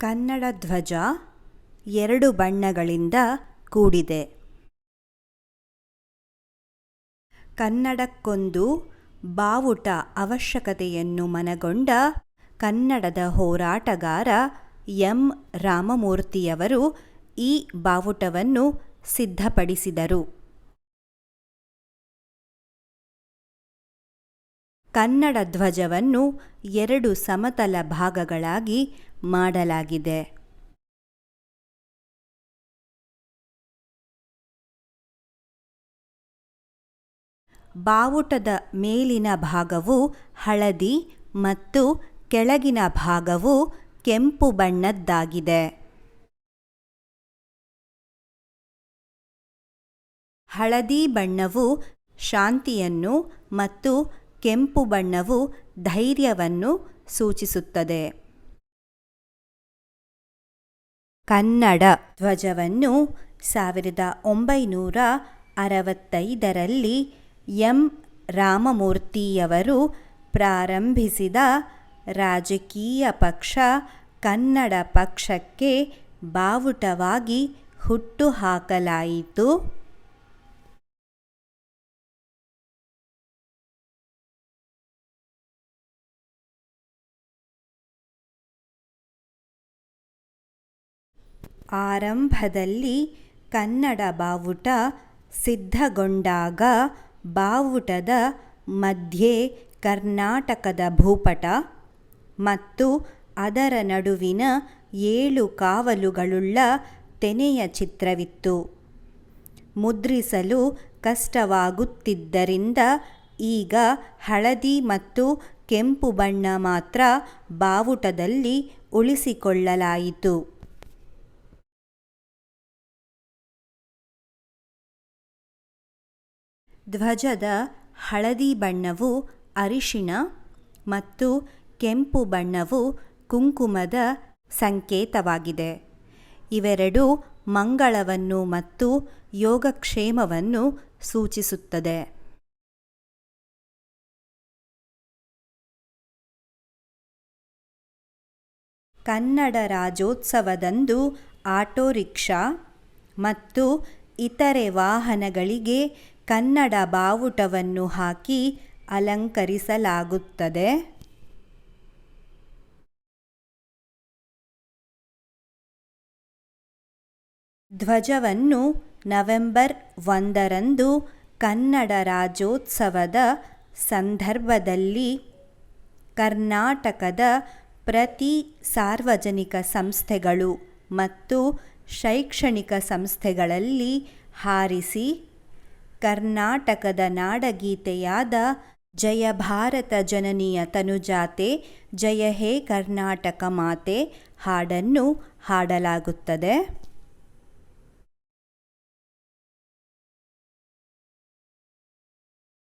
ಕನ್ನಡ ಧ್ವಜ ಎರಡು ಬಣ್ಣಗಳಿಂದ ಕೂಡಿದೆ. ಕನ್ನಡಕ್ಕೊಂದು ಬಾವುಟ ಅವಶ್ಯಕತೆಯನ್ನು ಮನಗೊಂಡ ಕನ್ನಡದ ಹೋರಾಟಗಾರ ಎಂ. ರಾಮಮೂರ್ತಿಯವರು ಈ ಬಾವುಟವನ್ನು ಸಿದ್ಧಪಡಿಸಿದರು. ಕನ್ನಡ ಧ್ವಜವನ್ನು ಎರಡು ಸಮತಲ ಭಾಗಗಳಾಗಿ ಮಾಡಲಾಗಿದೆ. ಬಾವುಟದ ಮೇಲಿನ ಭಾಗವು ಹಳದಿ ಮತ್ತು ಕೆಳಗಿನ ಭಾಗವು ಕೆಂಪು ಬಣ್ಣದ್ದಾಗಿದೆ. ಹಳದಿ ಬಣ್ಣವು ಶಾಂತಿಯನ್ನು ಮತ್ತು ಕೆಂಪು ಬಣ್ಣವು ಧೈರ್ಯವನ್ನು ಸೂಚಿಸುತ್ತದೆ. ಕನ್ನಡ ಧ್ವಜವನ್ನು ಸಾವಿರದ ಒಂಬೈನೂರ ಅರವತ್ತೈದರಲ್ಲಿ ಎಂ. ರಾಮಮೂರ್ತಿಯವರು ಪ್ರಾರಂಭಿಸಿದ ರಾಜಕೀಯ ಪಕ್ಷ ಕನ್ನಡ ಪಕ್ಷಕ್ಕೆ ಬಾವುಟವಾಗಿ ಹುಟ್ಟುಹಾಕಲಾಯಿತು ಆರಂಭದಲ್ಲಿ ಕನ್ನಡ ಬಾವುಟ ಸಿದ್ಧಗೊಂಡಾಗ ಬಾವುಟದ ಮಧ್ಯೆ ಕರ್ನಾಟಕದ ಭೂಪಟ ಮತ್ತು ಅದರ ನಡುವಿನ ಏಳು ಕಾವಲುಗಳುಳ್ಳ ತೆನೆಯ ಚಿತ್ರವಿತ್ತು. ಮುದ್ರಿಸಲು ಕಷ್ಟವಾಗುತ್ತಿದ್ದರಿಂದ ಈಗ ಹಳದಿ ಮತ್ತು ಕೆಂಪು ಬಣ್ಣ ಮಾತ್ರ ಬಾವುಟದಲ್ಲಿ ಉಳಿಸಿಕೊಳ್ಳಲಾಯಿತು. ಧ್ವಜದ ಹಳದಿ ಬಣ್ಣವು ಅರಿಶಿಣ ಮತ್ತು ಕೆಂಪು ಬಣ್ಣವು ಕುಂಕುಮದ ಸಂಕೇತವಾಗಿದೆ. ಇವೆರಡೂ ಮಂಗಳವನ್ನು ಮತ್ತು ಯೋಗಕ್ಷೇಮವನ್ನು ಸೂಚಿಸುತ್ತದೆ. ಕನ್ನಡ ರಾಜ್ಯೋತ್ಸವದಂದು ಆಟೋ ರಿಕ್ಷಾ ಮತ್ತು ಇತರೆ ವಾಹನಗಳಿಗೆ ಕನ್ನಡ ಬಾವುಟವನ್ನು ಹಾಕಿ ಅಲಂಕರಿಸಲಾಗುತ್ತದೆ. ಧ್ವಜವನ್ನು ನವೆಂಬರ್ ಒಂದರಂದು ಕನ್ನಡ ರಾಜ್ಯೋತ್ಸವದ ಸಂದರ್ಭದಲ್ಲಿ ಕರ್ನಾಟಕದ ಪ್ರತಿ ಸಾರ್ವಜನಿಕ ಸಂಸ್ಥೆಗಳು ಮತ್ತು ಶೈಕ್ಷಣಿಕ ಸಂಸ್ಥೆಗಳಲ್ಲಿ ಹಾರಿಸಿ ಕರ್ನಾಟಕದ ನಾಡಗೀತೆಯಾದ ಜಯ ಭಾರತ ಜನನಿಯ ತನುಜಾತೆ ಜಯ ಹೇ ಕರ್ನಾಟಕ ಮಾತೆ ಹಾಡನ್ನು ಹಾಡಲಾಗುತ್ತದೆ.